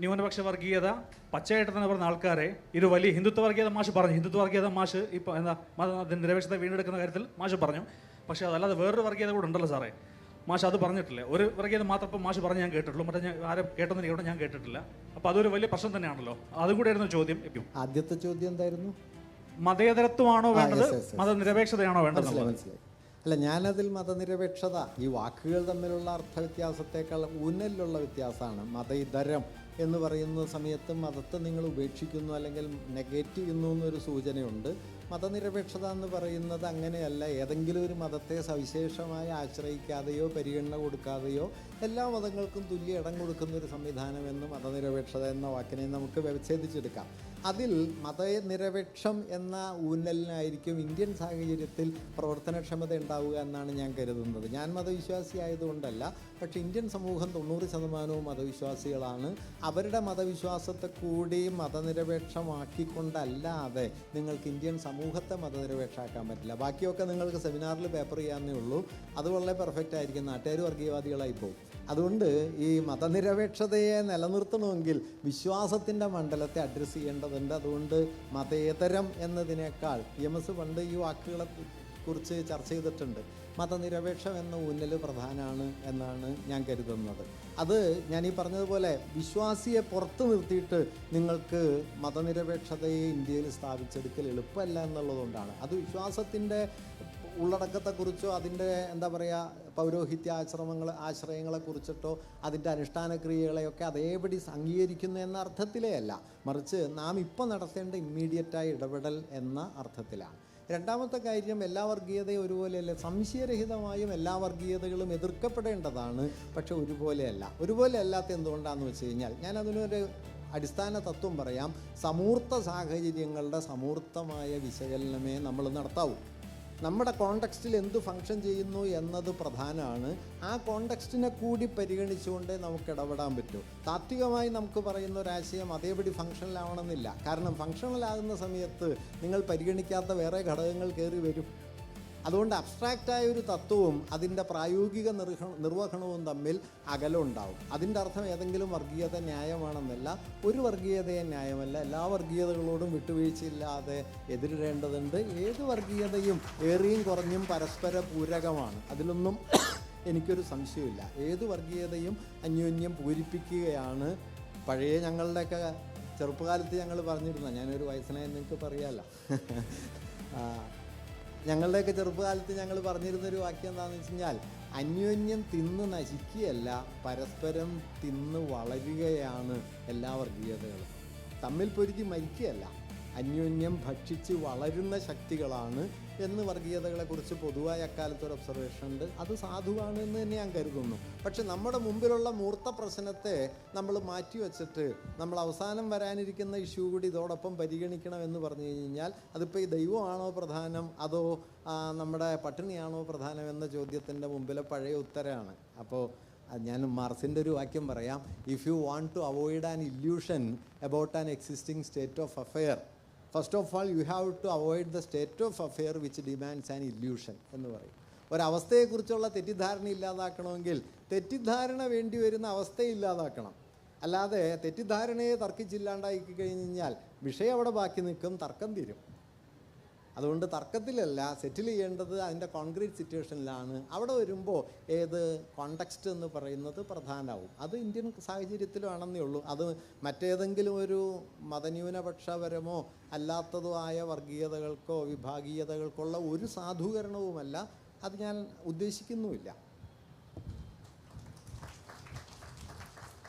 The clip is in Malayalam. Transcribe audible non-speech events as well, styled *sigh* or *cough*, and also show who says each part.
Speaker 1: ന്യൂനപക്ഷ വർഗീയത പച്ചയായിട്ട് തന്നെ പറഞ്ഞ ആൾക്കാരെ ഇത് വലിയ ഹിന്ദുത്വ വർഗീയത മാഷ് പറഞ്ഞു. ഹിന്ദുത്വ വർഗീയത മാഷ് ഇപ്പോൾ എന്താ മത നിരപേക്ഷത വീണ്ടെടുക്കുന്ന കാര്യത്തിൽ മാഷ് പറഞ്ഞു. പക്ഷേ അതല്ലാതെ വേറൊരു വർഗീയത കൂടെ ഉണ്ടല്ലോ സാറേ. മാഷ് അത് പറഞ്ഞിട്ടില്ല. ഒരു വർഗീയത മാത്രം ഇപ്പം മാഷ് പറഞ്ഞ് ഞാൻ കേട്ടിട്ടുള്ളൂ. മറ്റേ ഞാൻ ആരും കേട്ടെന്ന് ഇവിടെ ഞാൻ കേട്ടിട്ടില്ല. അപ്പോൾ അതൊരു വലിയ പ്രശ്നം തന്നെയാണല്ലോ. അതും കൂടെ ആയിരുന്നു ചോദ്യം. ഇപ്പം
Speaker 2: ആദ്യത്തെ ചോദ്യം എന്തായിരുന്നു?
Speaker 1: മതേതരത്വമാണോ വേണ്ടത്. മതനിരപേക്ഷതയാണോ വേണ്ടത്
Speaker 2: മനസ്സിലായി. അല്ല ഞാനതിൽ മതനിരപേക്ഷത. ഈ വാക്കുകൾ തമ്മിലുള്ള അർത്ഥവ്യത്യാസത്തേക്കാൾ ഊന്നലിലുള്ള വ്യത്യാസമാണ്. മത മതയിതരം എന്ന് പറയുന്ന സമയത്ത് മതത്തെ നിങ്ങൾ ഉപേക്ഷിക്കുന്നു അല്ലെങ്കിൽ നെഗേറ്റ് ചെയ്യുന്നു എന്നൊരു സൂചനയുണ്ട്. മതനിരപേക്ഷത എന്ന് പറയുന്നത് അങ്ങനെയല്ല. ഏതെങ്കിലും ഒരു മതത്തെ സവിശേഷമായി ആശ്രയിക്കാതെയോ പരിഗണന കൊടുക്കാതെയോ എല്ലാ മതങ്ങൾക്കും തുല്യ ഇടം കൊടുക്കുന്ന ഒരു സംവിധാനം എന്ന് മതനിരപേക്ഷത എന്ന വാക്കിനെ നമുക്ക് വ്യവച്ഛേദിച്ചെടുക്കാം. അതിൽ മതനിരപേക്ഷം എന്ന ഊന്നലിനായിരിക്കും ഇന്ത്യൻ സാഹചര്യത്തിൽ പ്രവർത്തനക്ഷമത ഉണ്ടാവുക എന്നാണ് ഞാൻ കരുതുന്നത്. ഞാൻ മതവിശ്വാസി ആയതുകൊണ്ടല്ല പക്ഷേ ഇന്ത്യൻ സമൂഹം തൊണ്ണൂറ് ശതമാനവും മതവിശ്വാസികളാണ്. അവരുടെ മതവിശ്വാസത്തെ കൂടി മതനിരപേക്ഷമാക്കിക്കൊണ്ടല്ലാതെ നിങ്ങൾക്ക് ഇന്ത്യൻ സമൂഹത്തെ മതനിരപേക്ഷമാക്കാൻ പറ്റില്ല. ബാക്കിയൊക്കെ നിങ്ങൾക്ക് സെമിനാറിൽ പേപ്പർ ചെയ്യാമെന്നേ ഉള്ളൂ. അത് വളരെ പെർഫെക്റ്റ് ആയിരിക്കും നാട്ടുകാർ വർഗീയവാദികളായി പോകും. അതുകൊണ്ട് ഈ മതനിരപേക്ഷതയെ നിലനിർത്തണമെങ്കിൽ വിശ്വാസത്തിന്റെ മണ്ഡലത്തെ അഡ്രസ്സ് ചെയ്യേണ്ടതുണ്ട്. അതുകൊണ്ട് മതേതരം എന്നതിനേക്കാൾ ഇ എം എസ് പണ്ട് ഈ വാക്കുകളെ കുറിച്ച് ചർച്ച ചെയ്തിട്ടുണ്ട്. മതനിരപേക്ഷം എന്ന ഊന്നൽ പ്രധാനമാണ് എന്നാണ് ഞാൻ കരുതുന്നത്. അത് ഞാൻ ഈ പറഞ്ഞതുപോലെ വിശ്വാസിയെ പുറത്തു നിർത്തിയിട്ട് നിങ്ങൾക്ക് മതനിരപേക്ഷതയെ ഇന്ത്യയിൽ സ്ഥാപിച്ചെടുക്കൽ എളുപ്പമല്ല എന്നുള്ളതുകൊണ്ടാണ്. അത് വിശ്വാസത്തിന്റെ ഉള്ളടക്കത്തെക്കുറിച്ചോ അതിന്റെ എന്താ പറയുക പൗരോഹിത്യ ആശ്രമങ്ങൾ ആശ്രയങ്ങളെ അതിന്റെ അനുഷ്ഠാന ക്രിയകളെയൊക്കെ അതേപടി അംഗീകരിക്കുന്നു എന്ന അർത്ഥത്തിലേ അല്ല. മറിച്ച് നാം ഇപ്പോൾ നടത്തേണ്ട ഇമ്മീഡിയറ്റായ ഇടപെടൽ എന്ന അർത്ഥത്തിലാണ്. രണ്ടാമത്തെ കാര്യം എല്ലാ വർഗീയതയും ഒരുപോലെയല്ല. സംശയരഹിതമായും എല്ലാ വർഗീയതകളും എതിർക്കപ്പെടേണ്ടതാണ്. പക്ഷെ ഒരുപോലെയല്ല. ഒരുപോലെ അല്ലാത്ത എന്തുകൊണ്ടാണെന്ന് വെച്ച് കഴിഞ്ഞാൽ ഞാനതിനൊരു അടിസ്ഥാന തത്വം പറയാം. സമൂർത്ത സാഹചര്യങ്ങളുടെ സമൂർത്തമായ വിശകലനമേ നമ്മൾ നടത്താവൂ. നമ്മുടെ കോണ്ടക്സ്റ്റിൽ എന്ത് ഫങ്ഷൻ ചെയ്യുന്നു എന്നത് പ്രധാനമാണ് ആ കോണ്ടക്സ്റ്റിനെ കൂടി പരിഗണിച്ചുകൊണ്ടേ നമുക്ക് ഇടപെടാൻ പറ്റൂ. താത്വികമായി നമുക്ക് പറയുന്ന ഒരാശയം അതേപടി ഫങ്ഷണലാവണമെന്നില്ല കാരണം ഫങ്ഷണലാകുന്ന സമയത്ത് നിങ്ങൾ പരിഗണിക്കാത്ത വേറെ ഘടകങ്ങൾ കയറി വരും. അതുകൊണ്ട് അബ്സ്ട്രാക്റ്റായ ഒരു തത്വവും അതിന്റെ പ്രായോഗിക നിർവഹണവും തമ്മിൽ അകലുണ്ടാവും അതിന്റെ അർത്ഥം ഏതെങ്കിലും വർഗീയത ന്യായമാണെന്നല്ല ഒരു വർഗീയതയെ ന്യായമല്ല. എല്ലാ വർഗീയതകളോടും വിട്ടുവീഴ്ചയില്ലാതെ എതിരിടേണ്ടതുണ്ട്. ഏത് വർഗീയതയും ഏറിയും കുറഞ്ഞും പരസ്പര പൂരകമാണ്. അതിലൊന്നും *coughs* എനിക്കൊരു സംശയമില്ല. ഏത് വർഗീയതയും അന്യോന്യം പൂരിപ്പിക്കുകയാണ്. പഴയ ഞങ്ങളുടെയൊക്കെ ചെറുപ്പകാലത്ത് ഞങ്ങൾ പറഞ്ഞിരുന്ന. ഞാനൊരു വയസ്സനായ നിങ്ങൾക്ക് പറയാമല്ലോ. *laughs* ഞങ്ങളുടെയൊക്കെ ചെറുപ്പകാലത്ത് ഞങ്ങൾ പറഞ്ഞിരുന്നൊരു വാക്യം എന്താണെന്ന് വെച്ച് കഴിഞ്ഞാൽ അന്യോന്യം തിന്ന് നശിക്കുകയല്ല പരസ്പരം തിന്ന് വളരുകയാണ് എല്ലാ വർഗീയതകളും തമ്മിൽ പൊരുതി മരിക്കുകയല്ല. അന്യോന്യം ഭക്ഷിച്ച് വളരുന്ന ശക്തികളാണ് എന്ന് വർഗീയതകളെക്കുറിച്ച് പൊതുവായ അക്കാലത്ത് ഒരു ഒബ്സർവേഷൻ ഉണ്ട്. അത് സാധുവാണ് എന്ന് തന്നെ ഞാൻ കരുതുന്നു. പക്ഷെ നമ്മുടെ മുമ്പിലുള്ള മൂർത്ത പ്രശ്നത്തെ നമ്മൾ മാറ്റി വെച്ചിട്ട് നമ്മൾ അവസാനം വരാനിരിക്കുന്ന ഇഷ്യൂ കൂടി ഇതോടൊപ്പം പരിഗണിക്കണം എന്ന് പറഞ്ഞു കഴിഞ്ഞാൽ അതിപ്പോൾ ഈ ദൈവമാണോ പ്രധാനം? അതോ നമ്മുടെ പട്ടിണിയാണോ പ്രധാനം എന്ന ചോദ്യത്തിന്റെ മുമ്പിലെ പഴയ ഉത്തരമാണ് അപ്പോൾ ഞാൻ മാർസിന്റെ ഒരു വാക്യം പറയാം. If you want to avoid an illusion about an existing state of affair first of all you have to avoid the state of affair which demands an illusion എന്ന് പറയും. ഒരവസ്ഥയെക്കുറിച്ചുള്ള തെറ്റിദ്ധാരണ ഇല്ലാതാക്കണമെങ്കിൽ തെറ്റിദ്ധാരണ വേണ്ടി വരുന്ന അവസ്ഥയെ ഇല്ലാതാക്കണം. അല്ലാതെ തെറ്റിദ്ധാരണയെ തർക്കിച്ചില്ലാണ്ടാക്കി കഴിഞ്ഞ് കഴിഞ്ഞാൽ വിഷയം അവിടെ ബാക്കി നിൽക്കും തർക്കം തീരും. അതുകൊണ്ട് തർക്കത്തിലല്ല സെറ്റിൽ ചെയ്യേണ്ടത് അതിന്റെ കോൺക്രീറ്റ് സിറ്റുവേഷനിലാണ് അവിടെ വരുമ്പോൾ ഏത് കോണ്ടക്സ്റ്റ് എന്ന് പറയുന്നത് പ്രധാനമാവും അത് ഇന്ത്യൻ സാഹചര്യത്തിലാണെന്നേ ഉള്ളൂ. അത് മറ്റേതെങ്കിലും ഒരു മതന്യൂനപക്ഷപരമോ അല്ലാത്തതോ ആയ വർഗീയതകൾക്കോ വിഭാഗീയതകൾക്കോ ഉള്ള ഒരു സാധൂകരണവുമല്ല. അത് ഞാൻ ഉദ്ദേശിക്കുന്നുമില്ല.